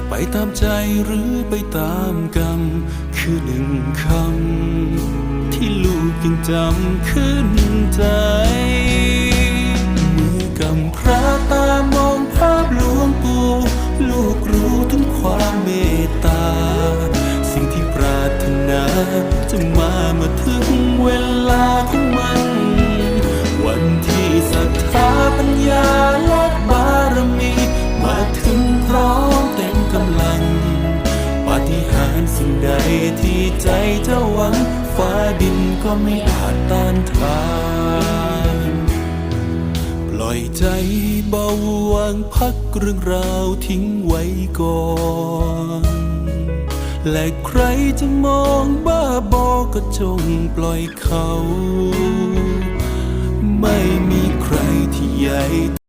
จะไปตามใจหรือไปตามกรรม คือหนึ่งคำ ที่ลูกยังจำขึ้นใจ มือกำพระตามองภาพหลวงปู่ลูกรู้ถึงความเมตตา สิ่งที่ปรารถนา จะมาเมื่อถึงเวลา สิ่งใดที่ใจเจ้าหวัง ฟ้าดินก็ไม่อาจต้านทาน ปล่อยใจเบาวางพักเรื่องราวทิ้งไว้ก่อนและใครจะมองบ้าบอก็จงปล่อยเขา